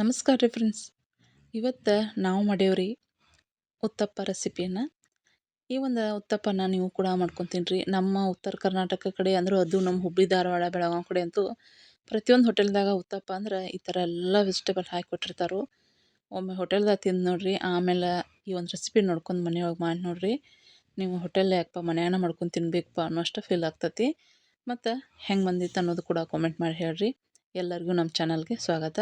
ನಮಸ್ಕಾರ ರೀ ಫ್ರೆಂಡ್ಸ್ ಇವತ್ತು ನಾವು ಮಾಡೇವ್ರಿ ಉತ್ತಪ್ಪ ರೆಸಿಪಿಯನ್ನು ಈ ಒಂದು ಉತ್ತಪ್ಪನ ನೀವು ಕೂಡ ಮಾಡ್ಕೊತೀನಿ ರೀ ನಮ್ಮ ಉತ್ತರ ಕರ್ನಾಟಕ ಕಡೆ ಅಂದ್ರೆ ಅದು ನಮ್ಮ ಹುಬ್ಬಳ್ಳಿ ಧಾರವಾಡ ಬೆಳಗಾವಿ ಕಡೆ ಅಂತೂ ಪ್ರತಿಯೊಂದು ಹೋಟೆಲ್ದಾಗ ಉತ್ತಪ್ಪ ಅಂದ್ರೆ ಈ ಥರ ಎಲ್ಲ ವೆಜಿಟೇಬಲ್ ಹಾಕಿ ಕೊಟ್ಟಿರ್ತಾರೆ. ಒಮ್ಮೆ ಹೋಟೆಲ್ದಾಗ ತಿಂದು ನೋಡಿರಿ, ಆಮೇಲೆ ಈ ಒಂದು ರೆಸಿಪಿ ನೋಡ್ಕೊಂಡು ಮನೆಯೊಳಗೆ ಮಾಡಿ ನೋಡಿರಿ. ನೀವು ಹೋಟೆಲ್ ಯಾಕಪ್ಪ ಮನ್ಯಾಗ ಮಾಡ್ಕೊಂಡು ತಿನ್ಬೇಕಪ್ಪ ಅನ್ನೋಷ್ಟು ಫೀಲ್ ಆಗ್ತತಿ. ಮತ್ತು ಹೆಂಗೆ ಬಂದಿತ್ತು ಅನ್ನೋದು ಕೂಡ ಕಾಮೆಂಟ್ ಮಾಡಿ ಹೇಳ್ರಿ. ಎಲ್ಲರಿಗೂ ನಮ್ಮ ಚಾನಲ್ಗೆ ಸ್ವಾಗತ.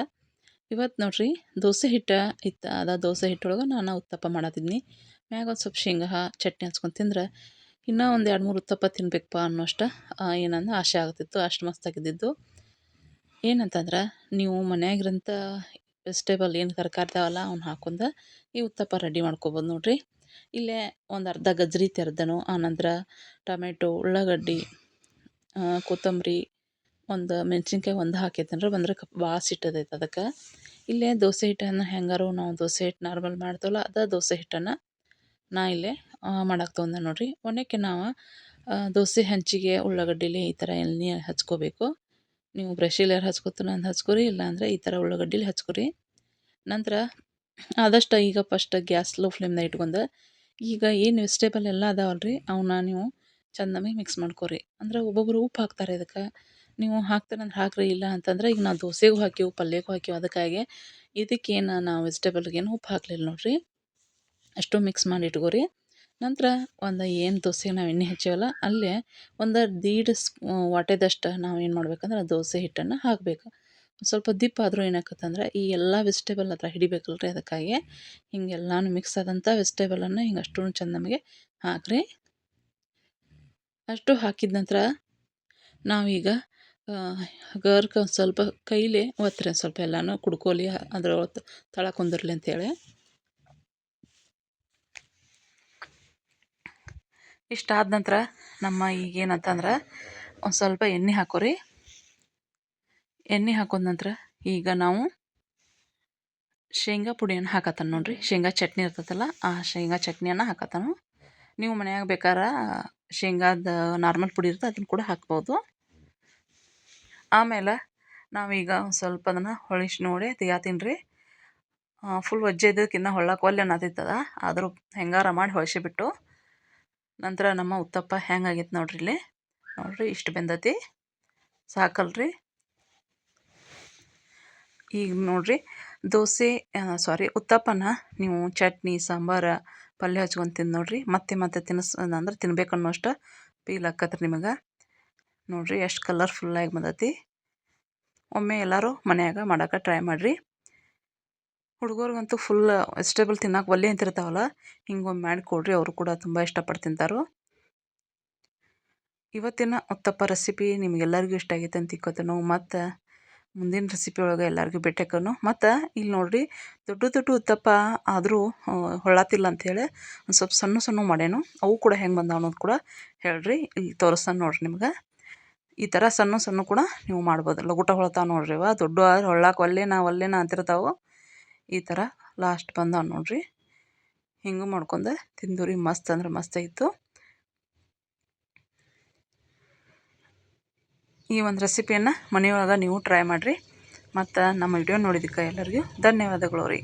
ಇವತ್ತು ನೋಡ್ರಿ ದೋಸೆ ಹಿಟ್ಟು ಇತ್ತು, ಅದ ದೋಸೆ ಹಿಟ್ಟೊಳಗೆ ನಾನು ಉತ್ತಪ್ಪ ಮಾಡತ್ತಿದ್ನಿ ಮ್ಯಾಗ ಒಂದು ಸ್ವಲ್ಪ ಶೇಂಗಾ ಚಟ್ನಿ ಹಚ್ಕೊಂಡು ತಿಂದ್ರೆ ಇನ್ನೂ ಒಂದು ಎರಡು ಮೂರು ಉತ್ತಪ್ಪ ತಿನ್ಬೇಕಪ್ಪ ಅನ್ನೋಷ್ಟು ಏನಂದ್ರೆ ಆಸೆ ಆಗ್ತಿತ್ತು, ಅಷ್ಟು ಮಸ್ತಾಗಿದ್ದಿದ್ದು ಏನಂತಂದ್ರೆ ನೀವು ಮನ್ಯಾಗಿರಂಥ ವೆಜಿಟೇಬಲ್ ಏನು ತರಕಾರಿ ಇದಾವಲ್ಲ ಅವ್ನ ಹಾಕೊಂಡು ಈ ಉತ್ತಪ್ಪ ರೆಡಿ ಮಾಡ್ಕೊಬೋದು ನೋಡ್ರಿ. ಇಲ್ಲೇ ಒಂದು ಅರ್ಧ ಗಜ್ರಿ ತೆರೆದನು ಆನಂತರ ಟೊಮೆಟೊ, ಉಳ್ಳಾಗಡ್ಡಿ ಕೊತ್ತಂಬರಿ ಒಂದು ಮೆಣ್ಸಿನ್ಕಾಯಿ ಒಂದು ಹಾಕೈತೇನ್ರಿ ಬಂದ್ರೆ ಭಾಳ ಸಿಟ್ಟದೈತೆ ಅದಕ್ಕೆ. ಇಲ್ಲೇ ದೋಸೆ ಹಿಟ್ಟನ್ನು ಹೆಂಗಾರು ನಾವು ದೋಸೆ ಹಿಟ್ಟು ನಾರ್ಮಲ್ ಮಾಡ್ತೇವಲ್ಲ, ಅದ ದೋಸೆ ಹಿಟ್ಟನ್ನು ನಾ ಇಲ್ಲೇ ಮಾಡಕ್ಕೆ ತೊಗೊಂಡೆ ನೋಡಿರಿ. ಒಣಕ್ಕೆ ನಾವು ದೋಸೆ ಹಂಚಿಗೆ, ಉಳ್ಳಾಗಡ್ಡಿಲಿ ಈ ಥರ ಎಣ್ಣೆ ಹಚ್ಕೋಬೇಕು. ನೀವು ಬ್ರಷಿಲ್ಲಾರು ಹಚ್ಕೋತಾನ ಅಂತ ಹಚ್ಕೊರಿ, ಇಲ್ಲಾಂದರೆ ಈ ಥರ ಉಳ್ಳಾಗಡ್ಡಿಲಿ ಹಚ್ಕೊರಿ. ನಂತರ ಆದಷ್ಟು ಈಗ ಫಸ್ಟ್ ಗ್ಯಾಸ್ ಲೋ ಫ್ಲೇಮ್ನ ಇಟ್ಕೊಂಡು, ಈಗ ಏನು ವೆಜಿಟೇಬಲ್ ಎಲ್ಲ ಅದಾವಲ್ರಿ ಅವನ್ನ ನೀವು ಚೆಂದಮಿ ಮಿಕ್ಸ್ ಮಾಡ್ಕೊರಿ. ಅಂದ್ರೆ ಒಬ್ಬೊಬ್ಬರು ಉಪ್ಪು ಹಾಕ್ತಾರೆ ಇದಕ್ಕೆ. ನೀವು ಹಾಕ್ತೀರಂದ್ರೆ ಹಾಕಿರಿ, ಇಲ್ಲ ಅಂತಂದ್ರೆ ಈಗ ನಾವು ದೋಸೆಗೂ ಹಾಕಿವು ಪಲ್ಯಕ್ಕೂ ಹಾಕಿವು ಅದಕ್ಕಾಗಿ ಇದಕ್ಕೇನು ನಾವು ವೆಜಿಟೇಬಲ್ಗೇನು ಉಪ್ಪು ಹಾಕಲಿಲ್ಲ ನೋಡಿರಿ. ಅಷ್ಟು ಮಿಕ್ಸ್ ಮಾಡಿ ಇಟ್ಕೋರಿ. ನಂತರ ಒಂದು ಏನು ದೋಸೆಗೆ ನಾವು ಎಣ್ಣೆ ಹಚ್ಚೀವಲ್ಲ, ಅಲ್ಲೇ ಒಂದು ದೀಡ್ ಸ್ ವಾಟೆದಷ್ಟು ನಾವು ಏನು ಮಾಡ್ಬೇಕಂದ್ರೆ ದೋಸೆ ಹಿಟ್ಟನ್ನು ಹಾಕಬೇಕು. ಸ್ವಲ್ಪ ದಿಪ್ಪ ಆದರೂ ಏನಾಕತ್ತಂದ್ರೆ ಈ ಎಲ್ಲ ವೆಜಿಟೇಬಲ್ ಹತ್ರ ಹಿಡಿಬೇಕಲ್ರಿ ಅದಕ್ಕಾಗಿ. ಹಿಂಗೆಲ್ಲಾನು ಮಿಕ್ಸ್ ಆದಂಥ ವೆಜಿಟೇಬಲನ್ನು ಹಿಂಗೆ ಅಷ್ಟು ಚೆಂದ ನಮಗೆ ಹಾಕ್ರಿ. ಅಷ್ಟು ಹಾಕಿದ ನಂತರ ನಾವೀಗ ಗರ್ಕ ಸ್ವಲ್ಪ ಕೈಲೇ ಒತ್ತರೆ ಸ್ವಲ್ಪ ಎಲ್ಲನೂ ಕುಡ್ಕೊಲಿ ಒತ್ತು ತಳ ಕುಂದಿರ್ಲಿ ಅಂತೇಳಿ. ಇಷ್ಟಾದ ನಂತರ ನಮ್ಮ ಈಗ ಏನಂತಂದ್ರೆ ಒಂದು ಸ್ವಲ್ಪ ಎಣ್ಣೆ ಹಾಕೋರಿ. ಎಣ್ಣೆ ಹಾಕೋದ ನಂತರ ಈಗ ನಾವು ಶೇಂಗಾ ಪುಡಿಯನ್ನು ಹಾಕತ್ತಾನ ನೋಡ್ರಿ. ಶೇಂಗಾ ಚಟ್ನಿ ಇರ್ತೈತಲ್ಲ, ಆ ಶೇಂಗಾ ಚಟ್ನಿಯನ್ನು ಹಾಕತ್ತಾನು. ನೀವು ಮನ್ಯಾಗ ಬೇಕಾರ ಶೇಂಗಾದ ನಾರ್ಮಲ್ ಪುಡಿ ಇರ್ತದೆ ಅದನ್ನು ಕೂಡ ಹಾಕ್ಬೋದು. ಆಮೇಲೆ ನಾವೀಗ ಸ್ವಲ್ಪ ಅದನ್ನು ಹೊಳಿಸಿ ನೋಡಿ ತೆಗಿತೀನಿ ರೀ ಫುಲ್ ವಜ್ಜೆ ಇದ್ದಕ್ಕಿನ್ನ ಹೊಳ್ಳಕ್ಕೆ ಒಲ್ಲೆ ಅನ್ನೋದಿತ್ತದ ಆದರೂ ಹೆಂಗಾರ ಮಾಡಿ ಹೊಳಿಸಿಬಿಟ್ಟು ನಂತರ ನಮ್ಮ ಉತ್ತಪ್ಪ ಹೆಂಗಾಗಿತ್ತು ನೋಡ್ರಿ ಇಲ್ಲಿ. ನೋಡ್ರಿ ಇಷ್ಟು ಬೆಂದತಿ. ಸಾಕಲ್ರಿ. ಈಗ ನೋಡ್ರಿ ದೋಸೆ ಸಾರಿ ಉತ್ತಪ್ಪನ ನೀವು ಚಟ್ನಿ, ಸಾಂಬಾರ, ಪಲ್ಯ ಹಚ್ಕೊಂಡು ತಿಂದು ಮತ್ತೆ ಮತ್ತೆ ತಿನ್ನಿಸ್ ಅಂದ್ರೆ ತಿನ್ಬೇಕು ಅನ್ನೋಷ್ಟು ಫೀಲ್ ಆಕತ್ರಿ ನಿಮಗೆ. ನೋಡಿರಿ ಎಷ್ಟು ಕಲರ್ಫುಲ್ಲಾಗಿ ಬಂದೈತಿ. ಒಮ್ಮೆ ಎಲ್ಲರೂ ಮನ್ಯಾಗ ಮಾಡೋಕೆ ಟ್ರೈ ಮಾಡಿರಿ. ಹುಡುಗರಿಗಂತೂ ಫುಲ್ ವೆಜಿಟೇಬಲ್ ತಿನ್ನೋಕೆ ಒಲ್ಲೆ ಅಂತಿರ್ತಾವಲ್ಲ ಹಿಂಗೊಮ್ಮೆ ಮಾಡಿ ಕೊಡ್ರಿ, ಅವರು ಕೂಡ ತುಂಬ ಇಷ್ಟಪಟ್ಟು ತಿಂತಾರೋ. ಇವತ್ತಿನ ಉತ್ತಪ್ಪ ರೆಸಿಪಿ ನಿಮಗೆಲ್ಲರಿಗೂ ಇಷ್ಟ ಆಗೈತೆ ಅಂತ ತಿಕ್ಕೋತೇನೆ ಮತ್ತು ಮುಂದಿನ ರೆಸಿಪಿ ಒಳಗೆ ಎಲ್ಲರಿಗೂ ಭೇಟಿಯಾಕನು ಮತ್ತು ಇಲ್ಲಿ ನೋಡಿರಿ, ದೊಡ್ಡ ದೊಡ್ಡ ಉತ್ತಪ್ಪ ಆದರೂ ಹೊಳತಿಲ್ಲ ಅಂಥೇಳಿ ಒಂದು ಸ್ವಲ್ಪ ಸಣ್ಣ ಸಣ್ಣ ಮಾಡೇನು ಅವು ಕೂಡ ಹೆಂಗೆ ಬಂದಾವ ಅನ್ನೋದು ಕೂಡ ಹೇಳ್ರಿ, ಇಲ್ಲಿ ತೋರಿಸ್ತಾನೆ ನೋಡಿರಿ ನಿಮ್ಗೆ. ಈ ಥರ ಸಣ್ಣ ಸಣ್ಣ ಕೂಡ ನೀವು ಮಾಡ್ಬೋದು ಲಗುಟ ಹೊಳ್ತಾವೆ ನೋಡ್ರಿ ಇವ. ದೊಡ್ಡ ಹೊಳ್ಳಾಕ ಒಲ್ಲೆನ ಒಲ್ಲೆನ ಅಂತಿರ್ತಾವೆ. ಈ ಥರ ಲಾಸ್ಟ್ ಬಂದಾವ ನೋಡ್ರಿ. ಹಿಂಗೆ ಮಾಡ್ಕೊಂಡು ತಿಂದೂರಿ. ಮಸ್ತ್ ಅಂದ್ರೆ ಮಸ್ತ್ ಇತ್ತು. ಈ ಒಂದು ರೆಸಿಪಿಯನ್ನು ಮನೆಯೊಳಗೆ ನೀವು ಟ್ರೈ ಮಾಡಿರಿ. ಮತ್ತು ನಮ್ಮ ವಿಡಿಯೋ ನೋಡಿದ್ದಕ್ಕೆ ಎಲ್ಲರಿಗೂ ಧನ್ಯವಾದಗಳು ರೀ.